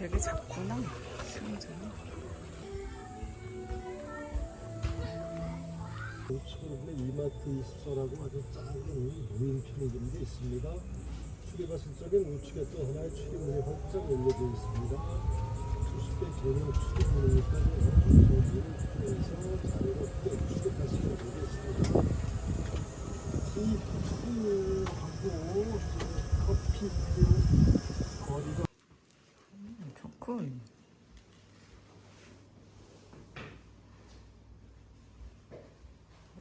되게 작구나. 수영장이. 서울의 이마트 이십서라고 아주 작은 무인 편의점도 있습니다. 출입하실 적에 우측에 또 하나의 출입문이 활짝 열려져 있습니다. 수십 대 전용 출입문이니까 저기를 통해서 자리로 또 출입하시면 되겠습니다. 티푸하고 커피 거리가 음, 좋군.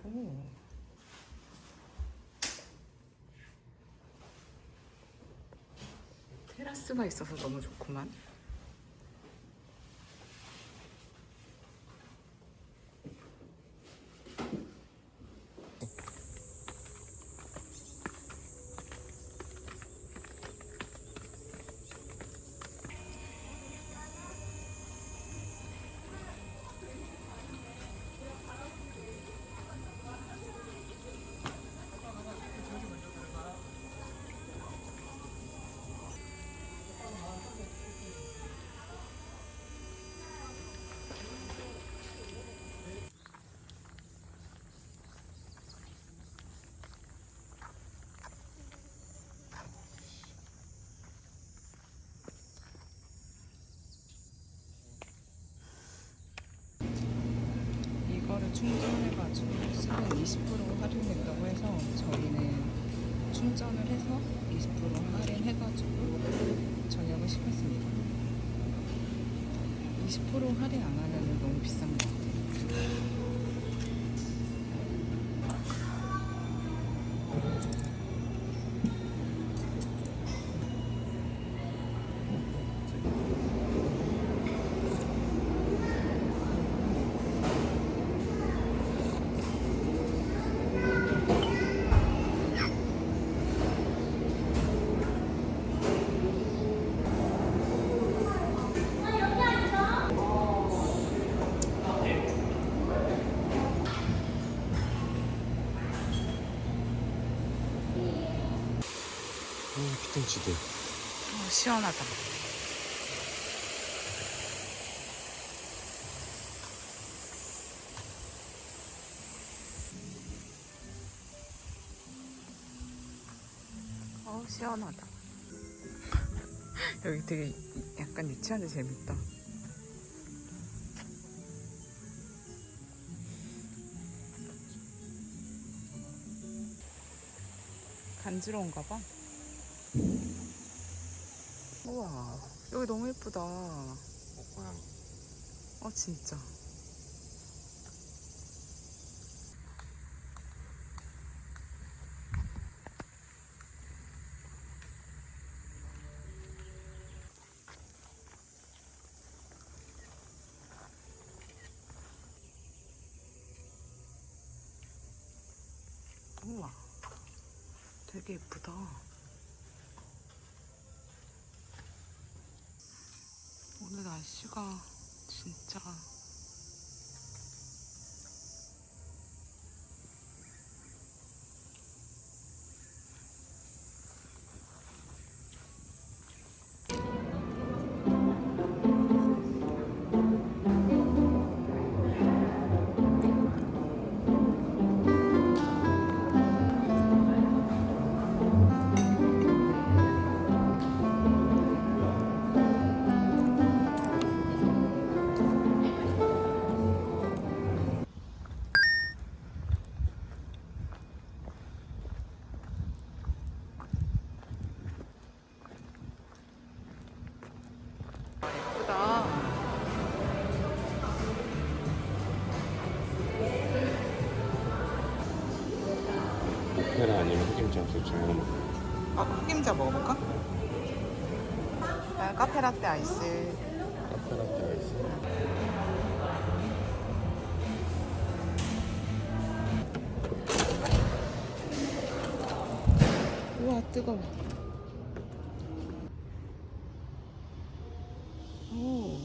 오. 테라스가 있어서 너무 좋구만. 를 충전해가지고 쓰면 20% 할인된다고 해서 저희는 충전을 해서 20% 할인해가지고 저녁을 시켰습니다. 20% 할인 안 하면 너무 비싼 것 같아요. 피톤치드 어, 시원하다. 어, 시원하다. 여기 되게 약간 유치한데 재밌다. 간지러운가 봐. 우와, 여기 너무 예쁘다. 어, 진짜. 우와, 되게 예쁘다. 오늘 날씨가 진짜 아, 흑임자 먹어볼까? 아, 카페라떼 아이스. 카페라떼가 있어 우와 뜨거워. 오.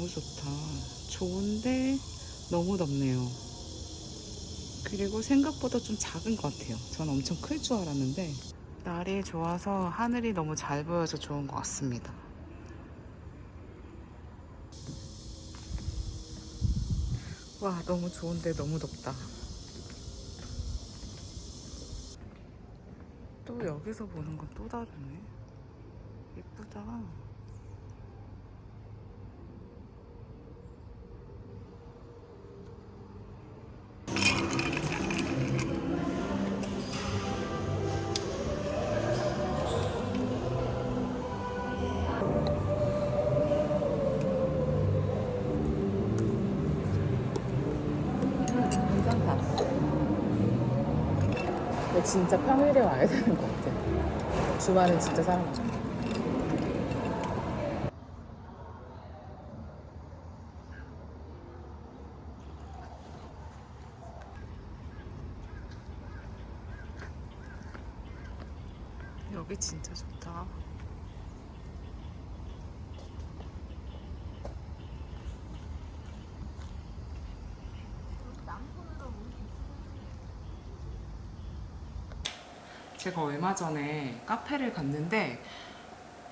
너무 좋다. 좋은데 너무 덥네요. 그리고 생각보다 좀 작은 것 같아요. 전 엄청 클 줄 알았는데 날이 좋아서 하늘이 너무 잘 보여서 좋은 것 같습니다. 와 너무 좋은데 너무 덥다. 또 여기서 보는 건 또 다르네. 예쁘다. 괜찮다. 근데 진짜 평일에 와야 되는 것 같아. 주말엔 진짜 사람 많아. 여기 진짜 좋다. 제가 얼마 전에 카페를 갔는데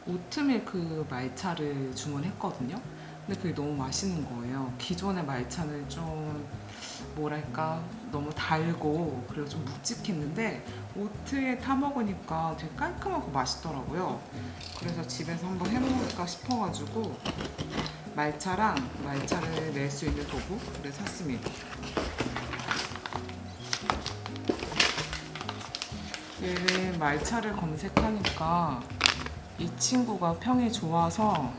오트밀크 말차를 주문했거든요. 근데 그게 너무 맛있는 거예요. 기존의 말차는 좀 뭐랄까 너무 달고 그리고 좀 묵직했는데 오트에 타 먹으니까 되게 깔끔하고 맛있더라고요. 그래서 집에서 한번 해먹을까 싶어가지고 말차랑 말차를 낼 수 있는 도구를 샀습니다. 얘는 말차를 검색하니까 이 친구가 평이 좋아서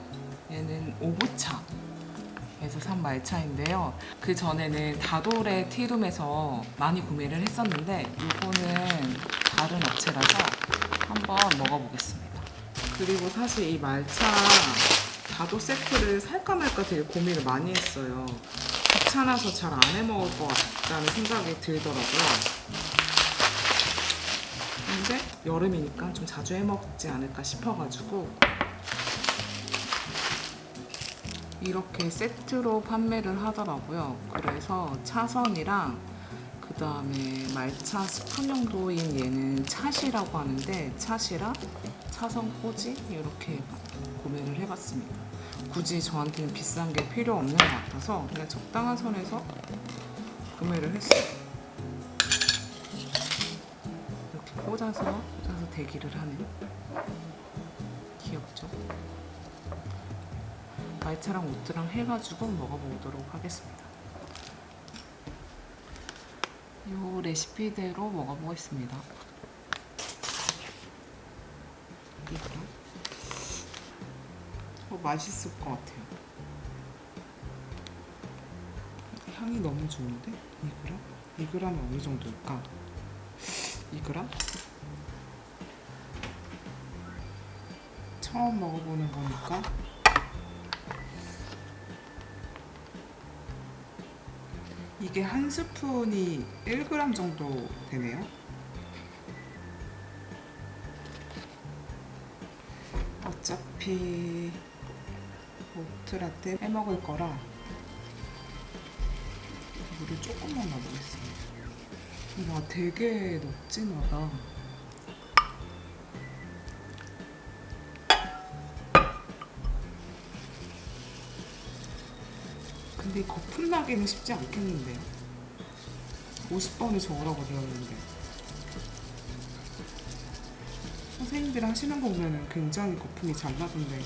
얘는 오보차 에서 산 말차인데요. 그 전에는 다돌의 티룸에서 많이 구매를 했었는데 이거는 다른 업체라서 한번 먹어보겠습니다. 그리고 사실 이 말차 다도 세트를 살까 말까 되게 고민을 많이 했어요. 귀찮아서 잘 안 해 먹을 것 같다는 생각이 들더라고요. 근데 여름이니까 좀 자주 해 먹지 않을까 싶어가지고 이렇게 세트로 판매를 하더라고요. 그래서 차선이랑 그 다음에 말차 스푼용도인 얘는 찻이라고 하는데 찻이랑 차선 꼬지 이렇게 구매를 해봤습니다. 굳이 저한테는 비싼 게 필요 없는 것 같아서 그냥 적당한 선에서 구매를 했어요. 꽂아서 꽂아서 대기를 하는 귀엽죠? 말차랑 오트랑 해가지고 먹어보도록 하겠습니다. 이 레시피대로 먹어보겠습니다. 이거랑 어, 맛있을 것 같아요. 향이 너무 좋은데? 2g? 2g은 어느 정도일까? 2g? 처음 먹어보는 거니까 이게 한 스푼이 1g 정도 되네요. 어차피 오트라떼 해 먹을 거라 물을 조금만 넣어보겠습니다. 와 되게 녹진하다. 근데 이 거품 나기는 쉽지 않겠는데요. 50번을 적으라고 되었는데. 선생님들 하시는 거 보면은 굉장히 거품이 잘 나던데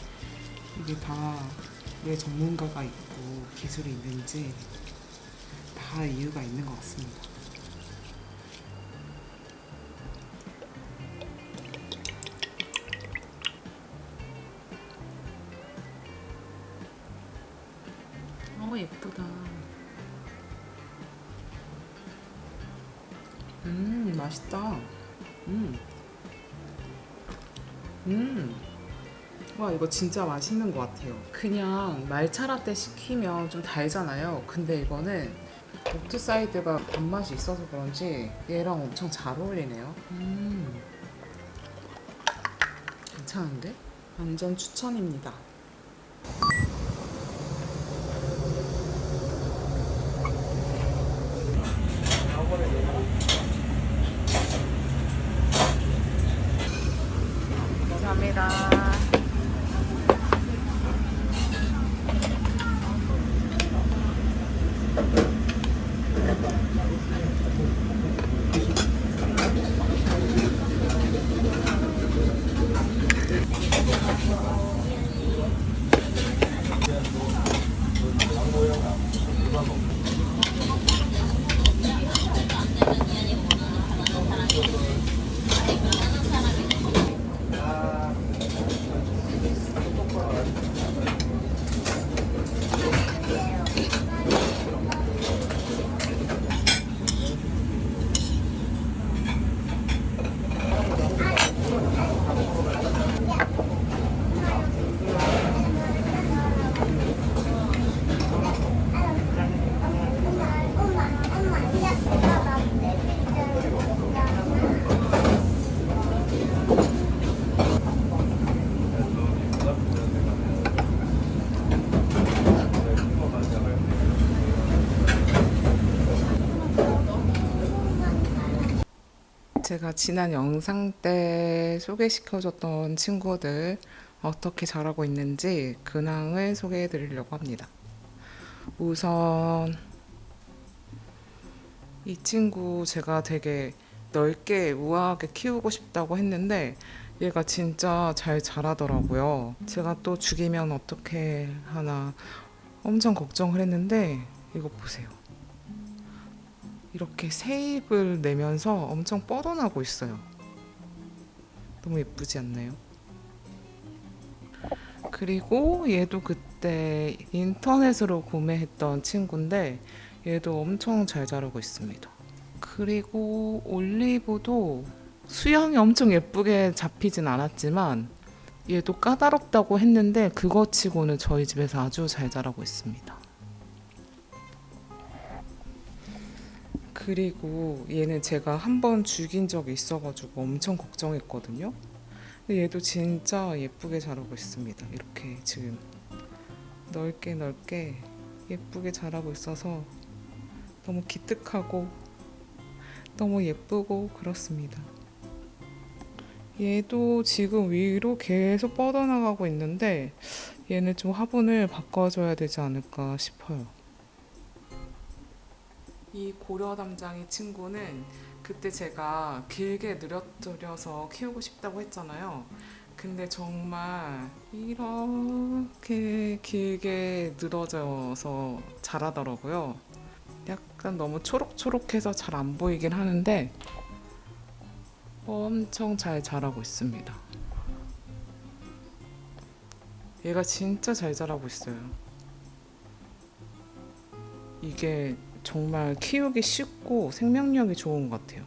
이게 다 왜 전문가가 있고 기술이 있는지 다 이유가 있는 것 같습니다. 어 예쁘다. 음 맛있다. 음. 음. 와 이거 진짜 맛있는 것 같아요. 그냥 말차 라떼 시키면 좀 달잖아요. 근데 이거는 오트 사이드가 단맛이 있어서 그런지 얘랑 엄청 잘 어울리네요. 음. 괜찮은데? 완전 추천입니다. 다음번에 제가 지난 영상 때 소개시켜줬던 친구들 어떻게 자라고 있는지 근황을 소개해 드리려고 합니다. 우선 이 친구 제가 되게 넓게 우아하게 키우고 싶다고 했는데 얘가 진짜 잘 자라더라고요. 제가 또 죽이면 어떻게 하나 엄청 걱정을 했는데 이거 보세요. 이렇게 새 입을 내면서 엄청 뻗어나고 있어요. 너무 예쁘지 않나요? 그리고 얘도 그때 인터넷으로 구매했던 친구인데 얘도 엄청 잘 자라고 있습니다. 그리고 올리브도 수영이 엄청 예쁘게 잡히진 않았지만 얘도 까다롭다고 했는데 그거 치고는 저희 집에서 아주 잘 자라고 있습니다. 그리고 얘는 제가 한 번 죽인 적이 있어가지고 엄청 걱정했거든요. 근데 얘도 진짜 예쁘게 자라고 있습니다. 이렇게 지금 넓게 넓게 예쁘게 자라고 있어서 너무 기특하고 너무 예쁘고 그렇습니다. 얘도 지금 위로 계속 뻗어나가고 있는데 얘는 좀 화분을 바꿔줘야 되지 않을까 싶어요. 이 고려 담장이 친구는 그때 제가 길게 늘어뜨려서 키우고 싶다고 했잖아요. 근데 정말 이렇게 길게 늘어져서 자라더라고요. 약간 너무 초록초록해서 잘 안 보이긴 하는데 엄청 잘 자라고 있습니다. 얘가 진짜 잘 자라고 있어요. 이게 정말 키우기 쉽고 생명력이 좋은 것 같아요.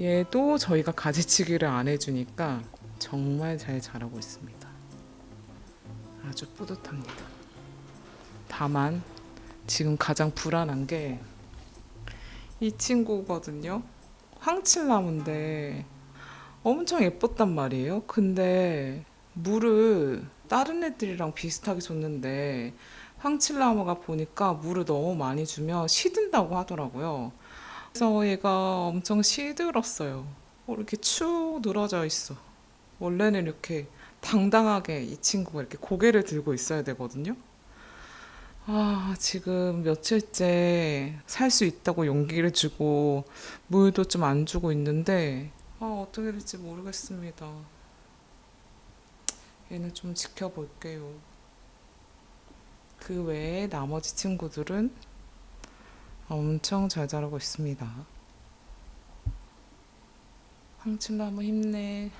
얘도 저희가 가지치기를 안 해주니까 정말 잘 자라고 있습니다. 아주 뿌듯합니다. 다만 지금 가장 불안한 게 이 친구거든요. 황칠나무인데 엄청 예뻤단 말이에요. 근데 물을 다른 애들이랑 비슷하게 줬는데 황칠나무가 보니까 물을 너무 많이 주면 시든다고 하더라고요. 그래서 얘가 엄청 시들었어요. 어, 이렇게 축 늘어져 있어. 원래는 이렇게 당당하게 이 친구가 이렇게 고개를 들고 있어야 되거든요. 아, 지금 며칠째 살 수 있다고 용기를 주고 물도 좀 안 주고 있는데 아, 어떻게 될지 모르겠습니다. 얘는 좀 지켜볼게요. 그 외에 나머지 친구들은 엄청 잘 자라고 있습니다. 황칠나무 힘내.